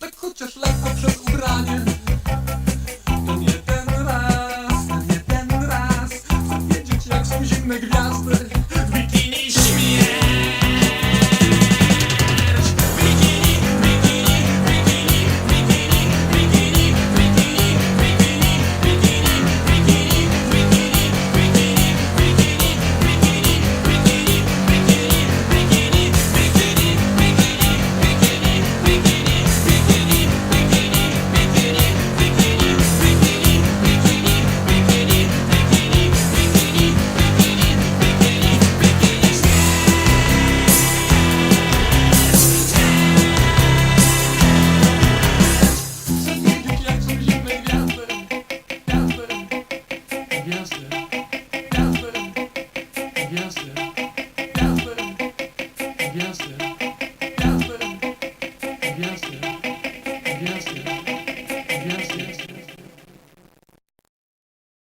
tak chociaż lekko przed ubraniem. To nie ten raz, nie ten raz, chcę wiedzieć jak są zimne gwiazdy.